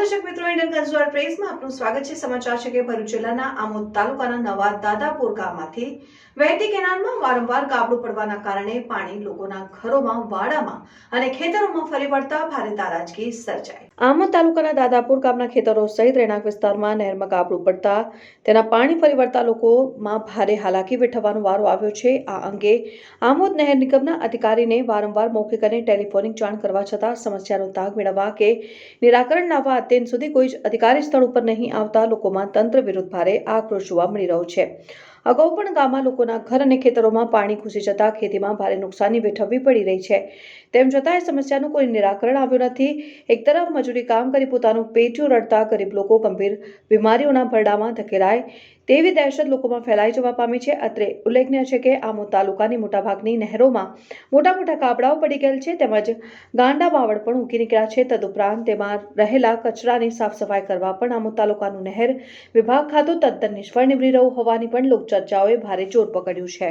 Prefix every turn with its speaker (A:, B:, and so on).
A: દર્શક મિત્રો Indian consumer પ્રેસમાં આપનું સ્વાગત છે. સમાચાર છે કે ભરૂચ જિલ્લાના આમોદ તાલુકાના નવા દાદાપુર ગામમાંથી વહેતી કેનાલમાં વારંવાર ગાબડું પડવાના કારણે પાણી લોકોના ઘરોમાં, વાડામાં અને ખેતરોમાં ફરી વળતા ભારે તારાજગી સર્જાઈ. આમોદ તાલુકાના દાદાપુર ગામના ખેતરો સહિત રહેણાંક વિસ્તારમાં નહેરમાં ગાબડું પડતા તેના પાણી ફરી વળતા લોકોમાં ભારે હાલાકી વેઠવાનો વારો આવ્યો છે. આ અંગે આમોદ નહેર નિગમના અધિકારીને વારંવાર મૌખિક અને ટેલિફોનિક જાણ કરવા છતાં સમસ્યાનો તાગ મેળવવા કે નિરાકરણ લાવવા અત્યંત સુધી કોઈ જ અધિકારી સ્થળ ઉપર નહીં આવતા લોકોમાં તંત્ર વિરુદ્ધ ભારે આક્રોશ જોવા મળી રહ્યો છે. અગાઉ પણ ગામમાં લોકોના ઘર અને ખેતરોમાં પાણી ઘૂસી જતા ખેતીમાં ભારે નુકસાની વેઠવવી પડી રહી છે. તેમ છતાં એ સમસ્યાનું કોઈ નિરાકરણ આવ્યું નથી. એક તરફ મજૂરી કામ કરી પોતાનું પેટીયું રડતા ગરીબ લોકો ગંભીર બીમારીઓના ભરડામાં ધકેલાય તેવી દહેશત લોકોમાં ફેલાઈ જવા પામી છે. અત્રે ઉલ્લેખનીય છે કે આમો તાલુકાની મોટાભાગની નહેરોમાં મોટા મોટા કાબડાઓ પડી ગયેલ છે તેમજ ગાંડા બાવળ પણ ઉકી નીકળ્યા છે. તદુપરાંત તેમાં રહેલા કચરાની સાફ સફાઈ કરવા પણ આમો તાલુકાનું નહેર વિભાગ ખાતું તદ્દન નિષ્ફળ નીવડી રહ્યું હોવાની પણ લોકચર્ચાઓએ ભારે જોર પકડ્યું છે.